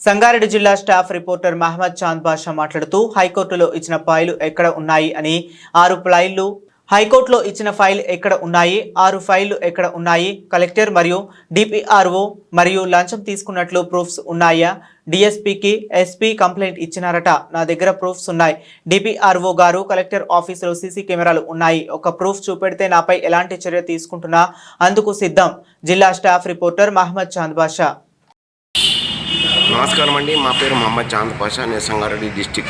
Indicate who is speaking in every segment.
Speaker 1: సంగారెడ్డి జిల్లా staff reporter Mohammed Chand Basha మాట్లాడుతూ హైకోర్టులో ఇచ్చిన ఫైలు ఎక్కడ ఉన్నాయి అని ఆరు ఫైళ్ళు హైకోర్టులో ఇచ్చిన ఫైల్ ఎక్కడ ఉన్నాయి ఆరు ఫైళ్ళు ఎక్కడ ఉన్నాయి కలెక్టర్ మరియు డిపిఆర్ఓ మరియు లంచం తీసుకున్నట్లు ప్రూఫ్స్ ఉన్నాయా డిఎస్పీకి ఎస్పీ కంప్లైంట్ ఇచ్చినారట నా దగ్గర ప్రూఫ్స్ ఉన్నాయి డిపిఆర్ఓ గారు కలెక్టర్ ఆఫీసులో సీసీ కెమెరాలు ఉన్నాయి ఒక ప్రూఫ్ చూపెడితే నాపై ఎలాంటి చర్య తీసుకుంటున్నా అందుకు సిద్ధం జిల్లా స్టాఫ్ రిపోర్టర్ మహమ్మద్ చాంద్ బాషా.
Speaker 2: నమస్కారం అండి. మా పేరు మహమ్మద్ చాంద్ పాషా. నేను సంగారెడ్డి డిస్టిక్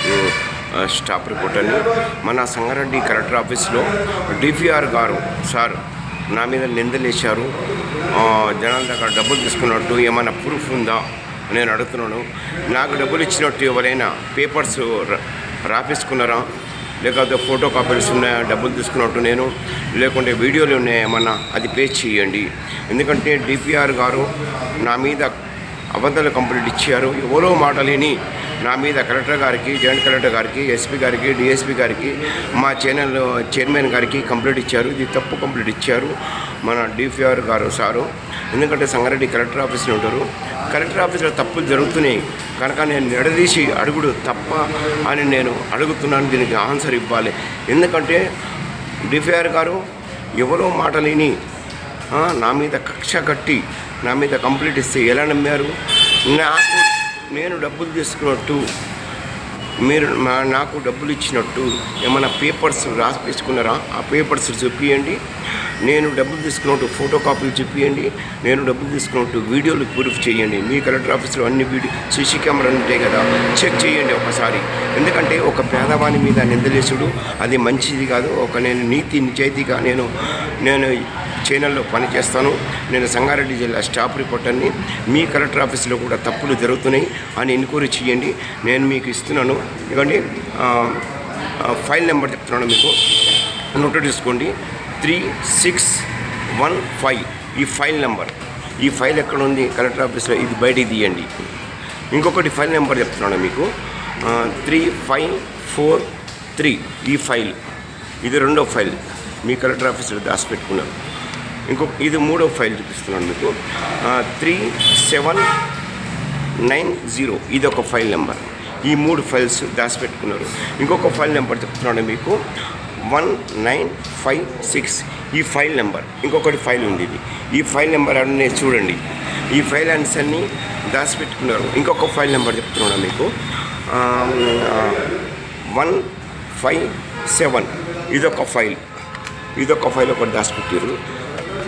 Speaker 2: స్టాఫ్ రిపోర్టర్ని. మన సంగారెడ్డి కలెక్టర్ ఆఫీస్లో డిపిఆర్ గారు సార్ నా మీద నిందలేశారు. జనాల దగ్గర డబ్బులు తీసుకున్నట్టు ఏమైనా ప్రూఫ్ ఉందా నేను అడుగుతున్నాను. నాకు డబ్బులు ఇచ్చినట్టు ఎవరైనా పేపర్స్ ర- రాపించుకున్నారా లేకపోతే ఫోటో కాపీస్ ఉన్నాయా? డబ్బులు తీసుకున్నట్టు నేను. లేకుంటే వీడియోలు ఉన్నాయా? ఏమన్నా? అది పేజ్ చేయండి. ఎందుకంటే డిపిఆర్ గారు నా మీద అబద్ధాలు కంప్లీట్ ఇచ్చారు. ఎవరో మాటలేని నా మీద కలెక్టర్ గారికి జాయింట్ కలెక్టర్ గారికి ఎస్పీ గారికి డిఎస్పీ గారికి మా ఛానల్ చైర్మన్ గారికి కంప్లీట్ ఇచ్చారు. ఇది తప్పు కంప్లీట్ ఇచ్చారు మన డిపిఆర్ గారు సారు. ఎందుకంటే సంగారెడ్డి కలెక్టర్ ఆఫీస్లో ఉంటారు. కలెక్టర్ ఆఫీస్లో తప్పులు జరుగుతున్నాయి. కనుక నేను నిడదీసి అడుగుడు తప్ప అని నేను అడుగుతున్నాను. దీనికి ఆన్సర్ ఇవ్వాలి. ఎందుకంటే డిపిఆర్ గారు ఎవరో మాటలేని లేని నా మీద కక్ష కట్టి నా మీద కంప్లీట్ ఇస్తే ఎలా నమ్మారు? నాకు నేను డబ్బులు తీసుకున్నట్టు మీరు మా నాకు డబ్బులు ఇచ్చినట్టు ఏమైనా పేపర్స్ రాసి తీసుకున్నారా? ఆ పేపర్స్ చూపియండి. నేను డబ్బులు తీసుకున్నట్టు ఫోటో కాపీలు చూపియండి. నేను డబ్బులు తీసుకున్నట్టు వీడియోలు ప్రూఫ్ చేయండి. మీ కలెక్టర్ ఆఫీస్లో అన్ని వీడియో సీసీ కెమెరాలు ఉంటాయి కదా చెక్ చేయండి ఒకసారి. ఎందుకంటే ఒక పేదవాని మీద నిందలేసుడు అది మంచిది కాదు. ఒక నేను నీతి నిజాయితీగా నేను నేను ఛానల్లో పనిచేస్తాను. నేను సంగారెడ్డి జిల్లా స్టాఫ్ రిపోర్టర్ని. మీ కలెక్టర్ ఆఫీస్లో కూడా తప్పులు జరుగుతున్నాయి అని ఎంక్వైరీ చేయండి. నేను మీకు ఇస్తున్నాను. ఎందుకంటే ఫైల్ నెంబర్ చెప్తున్నాను మీకు. నోట్ తీసుకోండి త్రీ సిక్స్ వన్ ఫైవ్. ఈ ఫైల్ నెంబర్. ఈ ఫైల్ ఎక్కడ ఉంది? కలెక్టర్ ఆఫీస్లో ఇది బయటికి తీయండి. ఇంకొకటి ఫైల్ నెంబర్ చెప్తున్నాను మీకు. Three five four three. ఈ ఫైల్. ఇది రెండో ఫైల్. మీ కలెక్టర్ ఆఫీస్లో దాచిపెట్టుకున్నాను. ఇంకొక ఇది మూడో ఫైల్ చూపిస్తున్నాను మీకు. Three seven nine zero. ఇది ఒక ఫైల్ నెంబర్. ఈ మూడు ఫైల్స్ దాచిపెట్టుకున్నారు. ఇంకొక ఫైల్ నెంబర్ చెప్తున్నాను మీకు. One nine five six. ఈ ఫైల్ నెంబర్. ఇంకొకటి ఫైల్ ఉంది ఇది. ఈ ఫైల్ నెంబర్ అన్నీ చూడండి. ఈ ఫైల్ అన్స్ అన్నీ దాచిపెట్టుకున్నారు. ఇంకొక ఫైల్ నెంబర్ చెప్తున్నాను మీకు. One five seven. ఇదొక ఫైల్. ఇదొక ఫైల్ ఒకటి దాచిపెట్టారు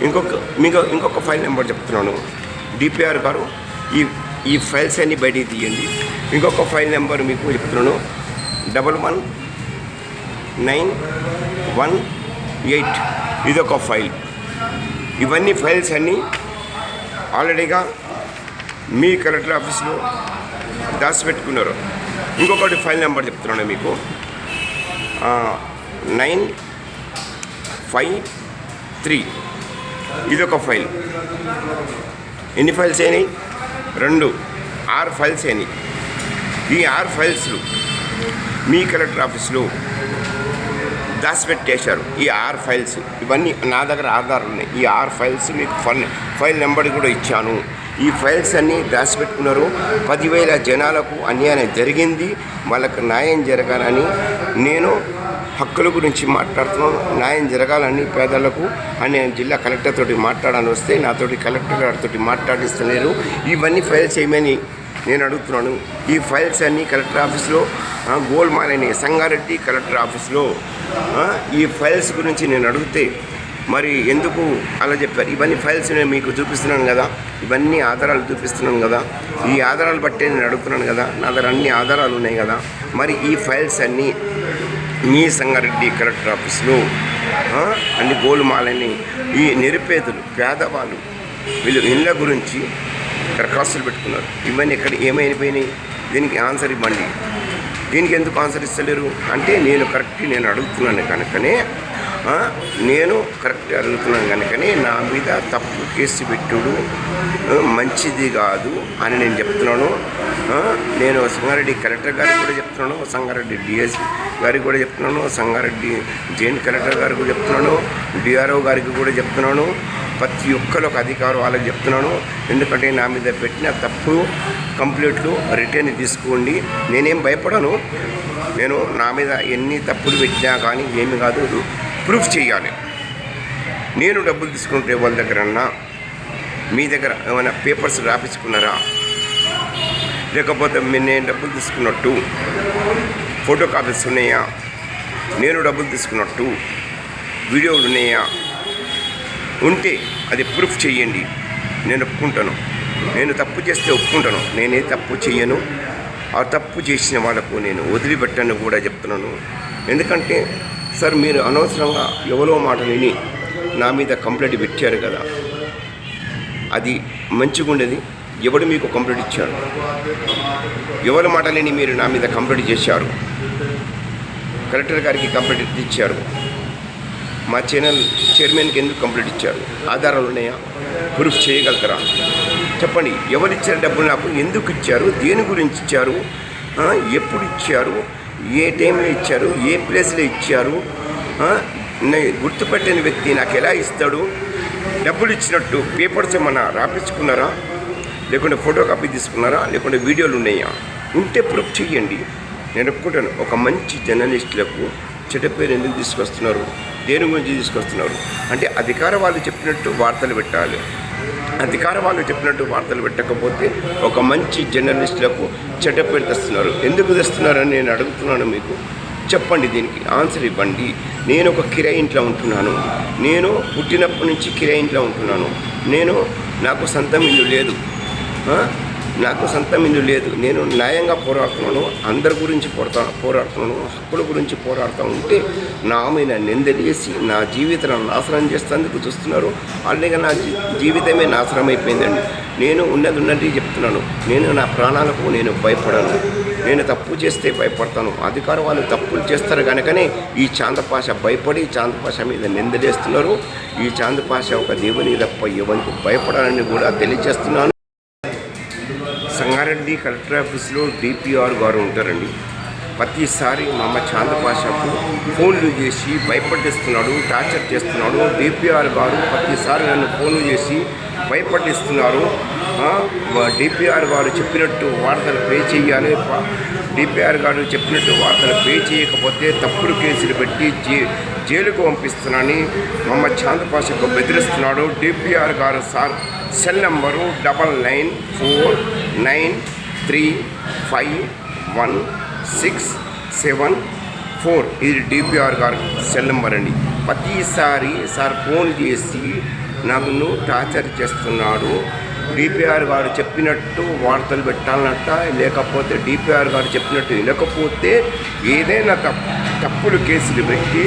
Speaker 2: ఇంకొక మీకు ఇంకొక ఫైల్ నెంబర్ చెప్తున్నాను. డిపిఆర్ గారు ఈ ఈ ఫైల్స్ అన్ని బయటికి తీయండి. ఇంకొక ఫైల్ నెంబర్ మీకు చెప్తున్నాను. Double one nine one eight. ఇదొక ఫైల్. ఇవన్నీ ఫైల్స్ అన్నీ ఆల్రెడీగా మీ కలెక్టర్ ఆఫీస్లో దాచిపెట్టుకున్నారు. ఇంకొకటి ఫైల్ నెంబర్ చెప్తున్నాను మీకు. Nine five three. ఇది ఒక ఫైల్. ఎన్ని ఫైల్స్ అయినాయి? రెండు. ఆరు ఫైల్స్ అయినాయి. ఈ ఆరు ఫైల్స్లు మీ కలెక్టర్ ఆఫీస్లో దాచిపెట్టేశారు. ఈ ఆరు ఫైల్స్. ఇవన్నీ నా దగ్గర ఆధారాలు ఉన్నాయి. ఈ ఆరు ఫైల్స్ మీకు ఫైల్ ఫైల్ నెంబర్ కూడా ఇచ్చాను. ఈ ఫైల్స్ అన్నీ దాచిపెట్టుకున్నారు. పదివేల జనాలకు అన్యాయం జరిగింది. వాళ్ళకు న్యాయం జరగాలని నేను హక్కుల గురించి మాట్లాడుతున్నాను న్యాయం జరగాలని పేదలకు అని నేను జిల్లా కలెక్టర్ తోటి మాట్లాడాలని వస్తే నాతోటి కలెక్టర్ గారితో మాట్లాడిస్తున్నారు ఇవన్నీ ఫైల్స్ చేయమని నేను అడుగుతున్నాను. ఈ ఫైల్స్ అన్నీ కలెక్టర్ ఆఫీస్లో ఆ, గోల్మాల్ సంగారెడ్డి కలెక్టర్ ఆఫీస్లో ఈ ఫైల్స్ గురించి నేను అడిగితే మరి ఎందుకు అలా చెప్పారు? ఇవన్నీ ఫైల్స్ నేను మీకు చూపిస్తున్నాను కదా. ఇవన్నీ ఆధారాలు చూపిస్తున్నాను కదా. ఈ ఆధారాలు బట్టే నేను అడుగుతున్నాను కదా. నా దగ్గర అన్ని ఆధారాలు ఉన్నాయి కదా. మరి ఈ ఫైల్స్ అన్నీ మీ సంగారెడ్డి కలెక్టర్ ఆఫీస్లో అన్ని గోలుమాలని ఈ నిరుపేదలు పేదవాళ్ళు వీళ్ళు ఇళ్ళ గురించి దరఖాస్తులు పెట్టుకున్నారు. ఇవన్నీ ఎక్కడ ఏమైపోయినాయి? దీనికి ఆన్సర్ ఇవ్వండి. దీనికి ఎందుకు ఆన్సర్ ఇస్తలేరు? అంటే నేను కరెక్ట్ నేను అడుగుతున్నాను కనుకనే నేను కరెక్ట్ అడుగుతున్నాను కనుకనే నా మీద తప్పు కేసు పెట్టుడు మంచిది కాదు అని నేను చెప్తున్నాను. నేను సంగారెడ్డి కలెక్టర్ గారికి కూడా చెప్తున్నాను సంగారెడ్డి డిఎస్ గారికి కూడా చెప్తున్నాను సంగారెడ్డి జాయింట్ కలెక్టర్ గారికి కూడా చెప్తున్నాను డిఆర్ఓ గారికి కూడా చెప్తున్నాను ప్రతి ఒక్కరికి అధికారం వాళ్ళకి చెప్తున్నాను. ఎందుకంటే నా మీద పెట్టిన తప్పు కంప్లీట్లు రిటర్న్ తీసుకోండి. నేనేం భయపడను. నేను నా మీద ఎన్ని తప్పులు పెట్టినా కానీ ఏమి కాదు. ప్రూఫ్ చేయాలి. నేను డబ్బులు తీసుకుంటే వాళ్ళ దగ్గరన్నా మీ దగ్గర ఏమైనా పేపర్స్ రాపించుకున్నారా? లేకపోతే నేను డబ్బులు తీసుకున్నట్టు ఫోటో కాపీస్ ఉన్నాయా? నేను డబ్బులు తీసుకున్నట్టు వీడియోలు ఉన్నాయా? ఉంటే అది ప్రూఫ్ చేయండి. నేను ఒప్పుకుంటాను. నేను తప్పు చేస్తే ఒప్పుకుంటాను. నేనే తప్పు చేయను. ఆ తప్పు చేసిన వాళ్ళకు నేను వదిలిపెట్టను కూడా చెప్తున్నాను. ఎందుకంటే సార్ మీరు అనవసరంగా ఎవరో మాట విని నా మీద కంప్లైంట్ పెట్టారు కదా. అది మంచిగా ఉండేది ఎవడు మీకు కంప్లైంట్ ఇచ్చారు? ఎవరి మాట లేని మీరు నా మీద కంప్లైంట్ చేశారు? కలెక్టర్ గారికి కంప్లైంట్ ఇచ్చారు. మా ఛానల్ చైర్మన్కి ఎందుకు కంప్లైంట్ ఇచ్చారు? ఆధారాలు ఉన్నాయా? ప్రూఫ్ చేయగలుగుతారా చెప్పండి. ఎవరు డబ్బులు నాకు ఎందుకు ఇచ్చారు? దేని గురించి ఇచ్చారు? ఎప్పుడు ఇచ్చారు? ఏ టైంలో ఇచ్చారు ఏ ప్లేస్లో ఇచ్చారు ఆ, గుర్తుపెట్టని వ్యక్తి నాకు ఎలా ఇస్తాడు? డబ్బులు ఇచ్చినట్టు పేపర్స్ ఏమన్నా రాపించుకున్నారా? లేకుంటే ఫోటో కాపీ తీసుకున్నారా? లేకుంటే వీడియోలు ఉన్నాయా? ఉంటే ప్రూఫ్ చెయ్యండి. నేను ఒప్పుకుంటాను. ఒక మంచి జర్నలిస్టులకు చెడ్డ పేరు ఎందుకు తీసుకొస్తున్నారు? దేని గురించి తీసుకొస్తున్నారు? అంటే అధికార వాళ్ళు చెప్పినట్టు వార్తలు పెట్టాలి. అధికార వాళ్ళు చెప్పినట్టు వార్తలు పెట్టకపోతే ఒక మంచి జర్నలిస్టులకు చెడ్డ పేరు తెస్తున్నారు. ఎందుకు తెస్తున్నారని నేను అడుగుతున్నాను మీకు. చెప్పండి దీనికి. ఆన్సర్ ఇవ్వండి. నేను ఒక కిరాయి ఇంట్లో ఉంటున్నాను. నేను పుట్టినప్పటి నుంచి కిరాయి ఇంట్లో ఉంటున్నాను. నేను నాకు సొంతం ఇల్లు లేదు. నాకు సొంతం ఇల్లు లేదు. నేను న్యాయంగా పోరాడుతున్నాను. అందరి గురించి పోరాడుతా పోరాడుతున్నాను. హక్కుల గురించి పోరాడుతూ ఉంటే నా మీద నిందలేసి నా జీవితాన్ని నాశనం చేస్తేందుకు చూస్తున్నారు. అలాగే నా జీ- జీవితమే నాశనం అయిపోయిందండి. నేను ఉన్నది ఉన్నది చెప్తున్నాను. నేను నా ప్రాణాలకు నేను భయపడను. నేను తప్పు చేస్తే భయపడతాను. అధికార వాళ్ళు తప్పులు చేస్తారు కనుకనే ఈ చాందపాష భయపడి చాందపాష మీద నిందలేస్తున్నారు. ఈ చాందపాష ఒక దేవుని తప్ప ఎవరికి భయపడాలని కూడా తెలియజేస్తున్నాను. సంగారెడ్డి కలెక్టర్ ఆఫీస్లో డిపిఆర్ గారు ఉంటారండి. ప్రతిసారి మా అమ్మ చాందపాషకు ఫోన్లు చేసి భయపట్టిస్తున్నాడు టార్చర్ చేస్తున్నాడు. డిపిఆర్ గారు ప్రతిసారి నన్ను ఫోన్లు చేసి భయపట్టిస్తున్నారు డిపిఆర్ గారు చెప్పినట్టు వార్తలు పే చేయాలి డిపిఆర్ గారు చెప్పినట్టు వార్తలు పే చేయకపోతే తప్పుడు కేసులు పెట్టి జే జైలుకు పంపిస్తున్నానని మమ్మ చాందపాషకు బెదిరిస్తున్నాడు. డిపిఆర్ గారు sir cell number double nine four nine three five one six seven four. ఇది డిపిఆర్ గారు సెల్ నెంబర్ అండి. ప్రతిసారి సార్ ఫోన్ చేసి నన్ను టార్చర్ చేస్తున్నాడు. డిపిఆర్ గారు చెప్పినట్టు వార్తలు పెట్టాలన్నట్ట లేకపోతే డిపిఆర్ గారు చెప్పినట్టు వినకపోతే ఏదైనా తప్పు తప్పులు కేసులు పెట్టి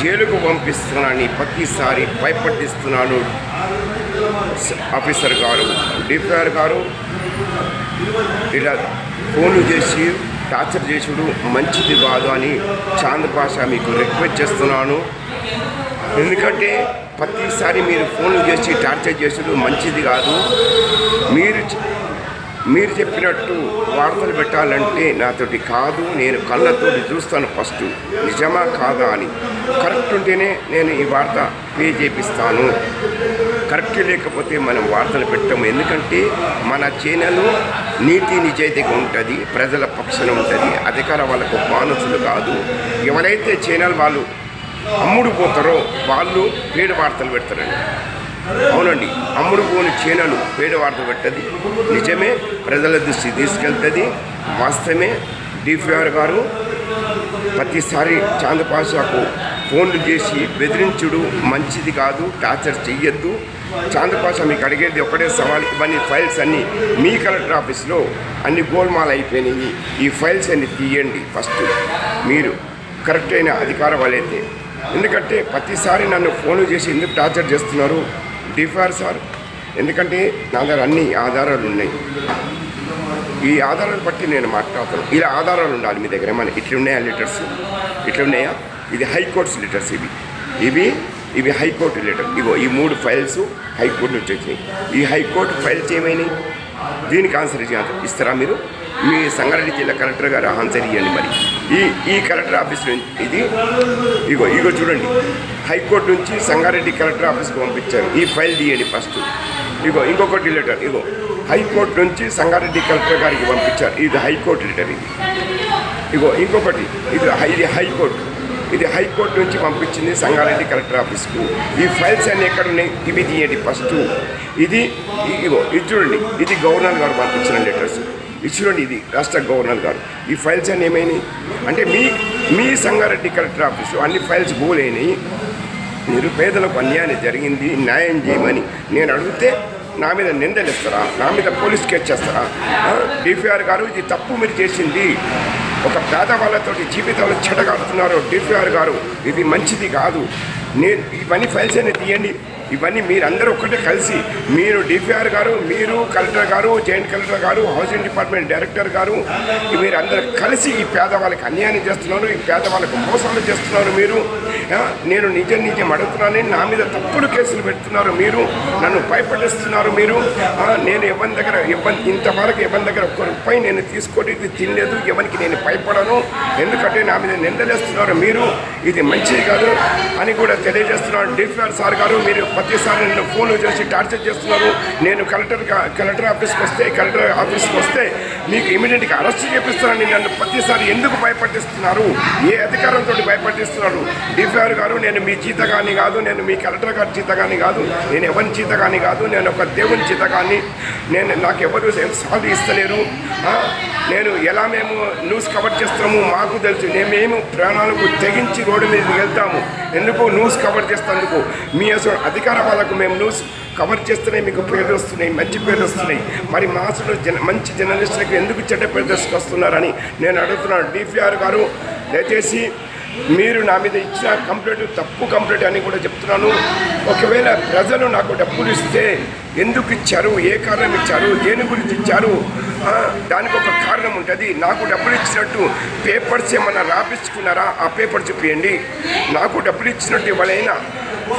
Speaker 2: జైలుకు పంపిస్తున్నానని ప్రతిసారి భయపట్టిస్తున్నాడు ఆఫీసర్ గారు. డిపిఆర్ గారు ఇలా ఫోన్లు చేసి టార్చర్ చేసుడు మంచిది కాదు అని చాంద్ భాష మీకు రిక్వెస్ట్ చేస్తున్నాను. ఎందుకంటే ప్రతిసారి మీరు ఫోన్లు చేసి టార్చర్ చేసుడు మంచిది కాదు. మీరు మీరు చెప్పినట్టు వార్తలు పెట్టాలంటే నాతోటి కాదు నేను కళ్ళతోటి చూస్తాను ఫస్ట్. నిజమా కాదా అని. కరెక్ట్ ఉంటేనే నేను ఈ వార్త పే చేపిస్తాను కరెక్ట్ లేకపోతే మనం వార్తలు పెట్టము. ఎందుకంటే మన ఛానల్ నీతి నిజాయితీగా ఉంటుంది ప్రజల పక్షాన ఉంటుంది అధికార వాళ్ళకు మానసులు కాదు. ఎవరైతే ఛానల్ వాళ్ళు అమ్ముడు పోతారో వాళ్ళు పేడు వార్తలు పెడతారండి. అవునండి. అమ్ముడు పోని ఛానల్ పేడు వార్త పెట్టది. నిజమే ప్రజల దృష్టి తీసుకెళ్తుంది. వాస్తవమే డిఫిఆర్ గారు ప్రతిసారి చాందపాషాకు ఫోన్లు చేసి బెదిరించుడు మంచిది కాదు టార్చర్ చెయ్యొద్దు. చాందపాష మీకు అడిగేది ఒకటే సవాల్ ఇవన్నీ ఫైల్స్ అన్నీ మీ కలెక్టర్ ఆఫీస్లో అన్ని గోల్మాల్ అయిపోయినాయి. ఈ ఫైల్స్ అన్ని తీయండి ఫస్ట్. మీరు కరెక్ట్ అయిన అధికార వాళ్ళైతే. ఎందుకంటే ప్రతిసారి నన్ను ఫోన్లు చేసి ఎందుకు టార్చర్ చేస్తున్నారు? డిఫార్ సార్. ఎందుకంటే నా దగ్గర అన్ని ఆధారాలు ఉన్నాయి. ఈ ఆధారాలు బట్టి నేను మాట్లాడతాను. ఇలా ఆధారాలు ఉండాలి మీ దగ్గర. ఏమైనా ఇట్లా ఉన్నాయా లెటర్స్? ఇట్లా ఉన్నాయా? ఇది హైకోర్ట్స్ లెటర్స్ ఇవి. ఇవి ఇవి హైకోర్టు లెటర్. ఇగో ఈ మూడు ఫైల్స్ హైకోర్టు నుంచి వచ్చినాయి ఈ హైకోర్టు ఫైల్స్ ఏమైనాయి? దీనికి ఆన్సర్ ఇస్తారా మీరు? మీ సంగారెడ్డి జిల్లా కలెక్టర్ గారు ఆన్సర్ ఇవ్వండి మరి. ఈ ఈ కలెక్టర్ ఆఫీస్ నుంచి ఇది ఇగో ఇగో చూడండి. హైకోర్టు నుంచి సంగారెడ్డి కలెక్టర్ ఆఫీస్కి పంపించారు. ఈ ఫైల్ తీయండి ఫస్ట్. ఇగో ఇంకొకటి లెటర్ ఇగో. హైకోర్టు నుంచి సంగారెడ్డి కలెక్టర్ గారికి పంపించారు. ఇది హైకోర్టు లెటర్ ఇది. ఇగో ఇంకొకటి ఇది హై- ఇది హైకోర్టు. ఇది హైకోర్టు నుంచి పంపించింది సంగారెడ్డి కలెక్టర్ ఆఫీస్కు. ఈ ఫైల్స్ అన్నీ ఎక్కడ ఉన్నాయి ఇవి తీయండి ఫస్ట్. ఇది ఇగో ఇది చూడండి. ఇది గవర్నర్ గారు పంపించిన లెటర్స్. ఇచ్చినండి ఇది రాష్ట్ర గవర్నర్ గారు. ఈ ఫైల్స్ అన్నీ ఏమైనాయి? అంటే మీ మీ సంగారెడ్డి కలెక్టర్ ఆఫీసు అన్ని ఫైల్స్ గోలైనాయి నిరుపేదలకు అన్యాయం జరిగింది న్యాయం చేయమని. నేను అడిగితే నా మీద నిందలేస్తారా? నా మీద పోలీస్ కేసు చేస్తారా? డిఫిఆర్ గారు ఇది తప్పు మీరు చేసింది. ఒక పేదవాళ్ళతోటి జీవితాలు చెడగాడుతున్నారు డిఫిఆర్ గారు. ఇది మంచిది కాదు. నేను ఇవన్నీ ఫైల్స్ అనేది తీయండి. ఇవన్నీ మీరందరూ ఒక్కటే కలిసి మీరు డిపిఆర్ గారు మీరు కలెక్టర్ గారు జాయింట్ కలెక్టర్ గారు హౌసింగ్ డిపార్ట్మెంట్ డైరెక్టర్ గారు మీరు అందరూ కలిసి ఈ పేదవాళ్ళకి అన్యాయం చేస్తున్నారు ఈ పేదవాళ్ళకి మోసాలు చేస్తున్నారు మీరు. నేను నిజం నిజం అడుగుతున్నాను నా మీద తప్పుడు కేసులు పెడుతున్నారు మీరు నన్ను భయపడిస్తున్నారు మీరు. నేను ఎవరి దగ్గర ఇబ్బంది ఇంతవరకు ఎవరి దగ్గర ఒక్క రూపాయి నేను తీసుకోలేదు ఇది తినలేదు ఎవరికి నేను భయపడను ఎందుకంటే నా మీద నిందలేస్తున్నారు మీరు. ఇది మంచిది కాదు అని కూడా తెలియజేస్తున్నారు డిఫ్ఆర్ సార్ గారు మీరు ప్రతిసారి నన్ను ఫోన్ చేసి టార్చర్ చేస్తున్నారు. నేను కలెక్టర్ కలెక్టర్ ఆఫీస్కి వస్తే కలెక్టర్ ఆఫీస్కి వస్తే మీకు ఇమీడియట్గా అరెస్ట్ చేపిస్తానని నన్ను ప్రతిసారి ఎందుకు భయపట్టిస్తున్నారు? ఏ అధికారంతో భయపట్టిస్తున్నారు? డిఫ్ఆర్ గారు నేను మీ జీతగాని కాదు నేను మీ కలెక్టర్ గారి జీతగాని కాదు నేను ఎవరి జీతగాని కాదు నేను ఒక దేవుని జీతగాని నేను నాకు ఎవరు ఏం ఇస్తలేరు నేను ఎలా మేము న్యూస్ కవర్ చేస్తున్నాము మాకు తెలుసు. మేమేమి ప్రాణాలకు తెగించి రోడ్డు మీదకి వెళ్తాము. ఎందుకు న్యూస్ కవర్ చేస్తేందుకు? మీ అసలు అధికార వాళ్ళకు మేము న్యూస్ కవర్ చేస్తున్నాయి మీకు పేర్లు వస్తున్నాయి మంచి పేర్లు వస్తున్నాయి. మరి మాసులో జన మంచి జర్నలిస్టులకు ఎందుకు చెడ్డ పేరు తీసుకొస్తున్నారని నేను అడుగుతున్నాను. డిపిఆర్ గారు దయచేసి మీరు నా మీద ఇచ్చిన కంప్లైంట్ తప్పు కంప్లైంట్ అని కూడా చెప్తున్నాను. ఒకవేళ ప్రజలు నాకు డబ్బులు ఇస్తే ఎందుకు ఇచ్చారు? ఏ కారణం ఇచ్చారు? దేని గురించి ఇచ్చారు? దానికి ఒక కారణం ఉంటుంది. నాకు డబ్బులు ఇచ్చినట్టు పేపర్స్ ఏమన్నా రాపించుకున్నారా? ఆ పేపర్ చూపించండి నాకు డబ్బులు ఇచ్చినట్టు ఎవరైనా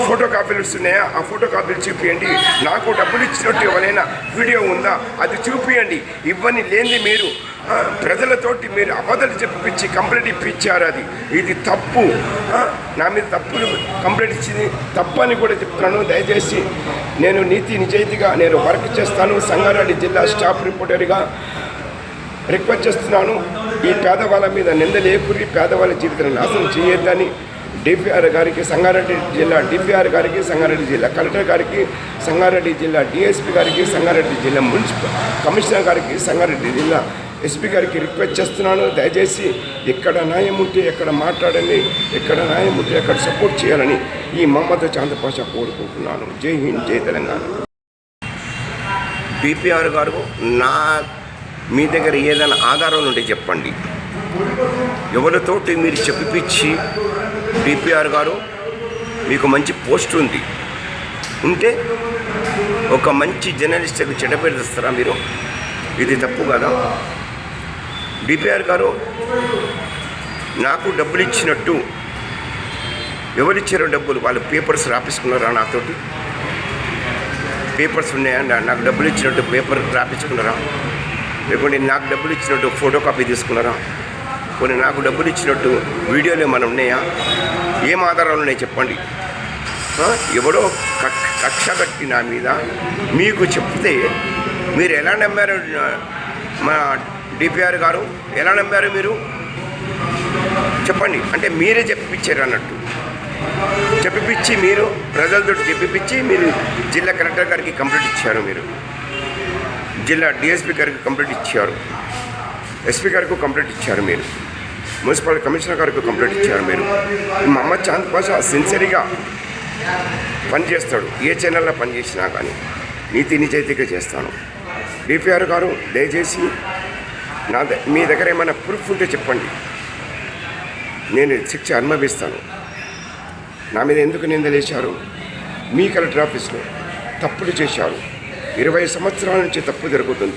Speaker 2: ఫోటో కాపీలు ఉన్నాయా? ఆ ఫోటో కాపీలు చూపించండి నాకు డబ్బులు ఇచ్చినట్టు ఎవరైనా వీడియో ఉందా? అది చూపించండి ఇవన్నీ లేనిది మీరు ప్రజలతోటి మీరు అబద్ధాలు చెప్పించి కంప్లైంట్ ఇప్పించారు అది. ఇది తప్పు. నా మీద తప్పులు కంప్లైంట్ ఇచ్చింది తప్పు అని కూడా చెప్తున్నాను. దయచేసి నేను నీతి నిజాయితీగా నేను వర్క్ చేస్తాను. సంగారెడ్డి జిల్లా స్టాఫ్ రిపోర్టర్గా రిక్వెస్ట్ చేస్తున్నాను. ఈ పేదవాళ్ళ మీద నింద పేదవాళ్ళ జీవితాన్ని నాశనం చేయొద్దని డిపిఆర్ గారికి సంగారెడ్డి జిల్లా డిపిఆర్ గారికి సంగారెడ్డి జిల్లా కలెక్టర్ గారికి సంగారెడ్డి జిల్లా డిఎస్పీ గారికి సంగారెడ్డి జిల్లా మున్సిపల్ కమిషనర్ గారికి సంగారెడ్డి జిల్లా ఎస్పీ గారికి రిక్వెస్ట్ చేస్తున్నాను. దయచేసి ఎక్కడ న్యాయం ఉంటే ఎక్కడ మాట్లాడండి ఎక్కడ న్యాయం ఉంటే ఎక్కడ సపోర్ట్ చేయాలని ఈ మహమ్మద్ చాంద్రపాష పాషా కోరుకుంటున్నాను. జై హింద్ జై తెలంగాణ. బీపీఆర్ గారు నా మీ దగ్గర ఏదైనా ఆధారం ఉంటే చెప్పండి. ఎవరితోటి మీరు చెప్పిపించి బీపీఆర్ గారు మీకు మంచి పోస్ట్ ఉంది. ఉంటే ఒక మంచి జర్నలిస్ట్కి చెడ్డపేరు మీరు? ఇది తప్పు కదా? డిపిఆర్ గారు నాకు డబ్బులు ఇచ్చినట్టు ఎవరిచ్చారో డబ్బులు వాళ్ళు పేపర్స్ రాపించుకున్నారా నాతోటి? పేపర్స్ ఉన్నాయా? నాకు డబ్బులు ఇచ్చినట్టు పేపర్ రాపించుకున్నారా లేకుంటే నాకు డబ్బులు ఇచ్చినట్టు ఫోటో కాపీ తీసుకున్నారా? కొన్ని నాకు డబ్బులు ఇచ్చినట్టు వీడియోలు ఏమైనా ఉన్నాయా? ఏం ఆధారాలు ఉన్నాయి చెప్పండి. ఎవడో కక్ష కట్టి నా మీద మీకు చెప్తే మీరు ఎలా నమ్మారు మా డిపిఆర్ గారు ఎలా నమ్మారు మీరు? చెప్పండి. అంటే మీరే చెప్పిచ్చారు అన్నట్టు. చెప్పిపిచ్చి మీరు ప్రజలతో చెప్పిపిచ్చి మీరు జిల్లా కలెక్టర్ గారికి కంప్లైంట్ ఇచ్చారు మీరు. జిల్లా డిఎస్పీ గారికి కంప్లైంట్ ఇచ్చారు. ఎస్పీ గారికి కంప్లైంట్ ఇచ్చారు మీరు. మున్సిపల్ కమిషనర్ గారికి కంప్లైంట్ ఇచ్చారు మీరు. మహమ్మద్ చాంద్ పాషా సిన్సియర్గా పనిచేస్తాడు. ఏ ఛానల్లో పనిచేసినా కానీ నీతి నిజాయితీగా చేస్తాను. డిపిఆర్ గారు దయచేసి నా మీ దగ్గర ఏమైనా ప్రూఫ్ ఉంటే చెప్పండి. నేను శిక్ష అనుభవిస్తాను. నా మీద ఎందుకు నిందలేశారు మీ కలెక్టర్ ఆఫీస్లో తప్పులు చేశారు. ఇరవై సంవత్సరాల నుంచి తప్పు జరుగుతుంది.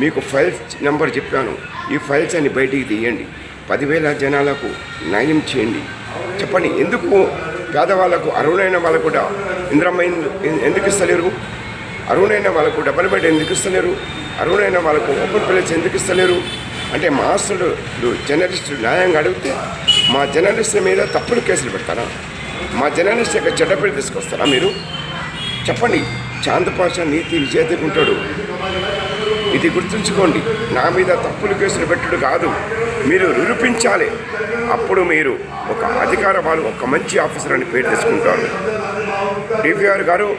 Speaker 2: మీకు ఫైల్స్ నెంబర్ చెప్పాను. ఈ ఫైల్స్ అని బయటికి తీయండి. పదివేల జనాలకు న్యాయం చేయండి. చెప్పండి ఎందుకు పేదవాళ్ళకు అర్హులైన వాళ్ళకు కూడా ఇంద్రమ్మ ఎందు- ఎందుకు ఇస్తలేరు? అర్హులైన వాళ్ళకు డబ్బులు బయట ఎందుకు ఇస్తలేరు? అర్హులైన వాళ్ళకు ఓపెన్ ప్లేస్ ఎందుకు ఇస్తలేరు అంటే మాస్టర్లు జర్నలిస్టులు న్యాయంగా అడిగితే మా జర్నలిస్టుల మీద తప్పుడు కేసులు పెడతారా? మా జర్నలిస్ట్ యొక్క చెడ్డపేరు తీసుకొస్తారా మీరు? చెప్పండి. చాందపాష నీతి విజేతకుంటాడు ఇది గుర్తుంచుకోండి. నా మీద తప్పులు కేసులు పెట్టుడు కాదు. మీరు నిరూపించాలి. అప్పుడు మీరు ఒక అధికార వాళ్ళు ఒక మంచి ఆఫీసర్ అని పేరు తెచ్చుకుంటారు. డివిఆర్ గారు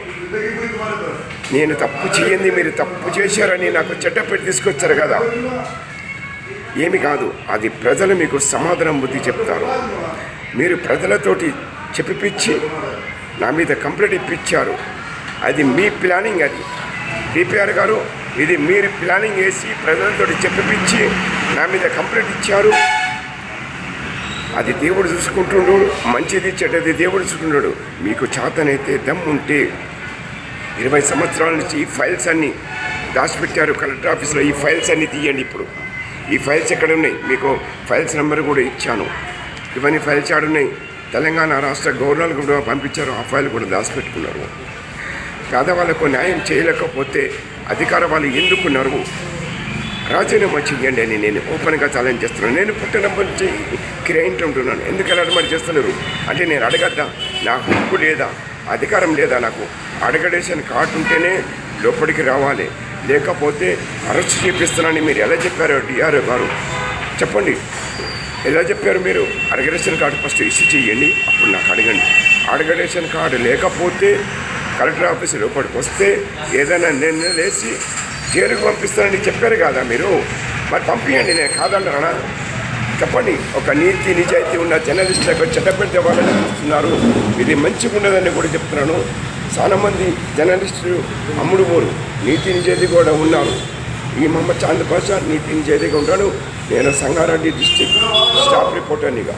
Speaker 2: నేను తప్పు చేయండి మీరు తప్పు చేశారని నాకు చెడ్డ పెట్టి తీసుకొచ్చారు కదా. ఏమి కాదు అది ప్రజలు మీకు సమాధానం బుద్ధి చెప్తారు. మీరు ప్రజలతోటి చెప్పిపించి నా మీద కంప్లైంట్ ఇప్పించారు. అది మీ ప్లానింగ్ అది. డిపిఆర్ గారు ఇది మీరు ప్లానింగ్ వేసి ప్రజలతోటి చెప్పిపించి నా మీద కంప్లైంట్ ఇచ్చారు. అది దేవుడు చూసుకుంటున్నాడు మంచిది చెడ్డది దేవుడు చూసుకుంటున్నాడు మీకు చేతనైతే దమ్ ఉంటే ఇరవై సంవత్సరాల నుంచి ఈ ఫైల్స్ అన్నీ దాచిపెట్టారు కలెక్టర్ ఆఫీస్లో. ఈ ఫైల్స్ అన్నీ తీయండి ఇప్పుడు. ఈ ఫైల్స్ ఎక్కడ ఉన్నాయి? మీకు ఫైల్స్ నెంబర్ కూడా ఇచ్చాను. ఇవన్నీ ఫైల్స్ ఆడున్నాయి తెలంగాణ రాష్ట్ర గవర్నర్ కూడా పంపించారు. ఆ ఫైల్ కూడా దాచిపెట్టుకున్నారు. పేదవాళ్ళకు న్యాయం చేయలేకపోతే అధికార వాళ్ళు ఎందుకున్నారు రాజీనామా చెయ్యండి అని నేను ఓపెన్గా ఛాలెంజ్ చేస్తున్నాను. నేను పుట్టినప్పటి నుంచి క్రియంట్ ఉంటున్నాను. ఎందుకు అలా మరి చేస్తున్నారు? అంటే నేను అడగద్దా? నాకు హక్కు లేదా? అధికారం లేదా నాకు? అడగడేసిన కార్డు ఉంటేనే లోపలికి రావాలి. లేకపోతే అరెస్ట్ చేపిస్తానని మీరు ఎలా చెప్పారు డిఆర్ఓ గారు? చెప్పండి. ఎలా చెప్పారు మీరు? అడగడేషన్ కార్డు ఫస్ట్ ఇష్యూ చేయండి. అప్పుడు నాకు అడగండి. అడగడేషన్ కార్డు లేకపోతే కలెక్టర్ ఆఫీస్ లోపలికి వస్తే ఏదైనా నేను లేచి జైలుకు పంపిస్తానని చెప్పారు కదా మీరు? మరి పంపించండి నేను కాదంటారా చెప్పండి. ఒక నీతి నిజాయితీ ఉన్న జర్నలిస్టులకు చెడ్డపెడితే వాళ్ళని చూస్తున్నారు ఇది మంచిగా ఉన్నదని కూడా చెప్తున్నాను. చాలా మంది జర్నలిస్టులు అమ్ముడు పోరు. నీతి నిజాయితీ కూడా ఉన్నారు. ఈ మహమ్మద్ చాంద్ భాష నీతి నిజాయితీగా ఉంటాడు. నేను సంగారెడ్డి డిస్టిక్ స్టాఫ్ రిపోర్టర్నిగా.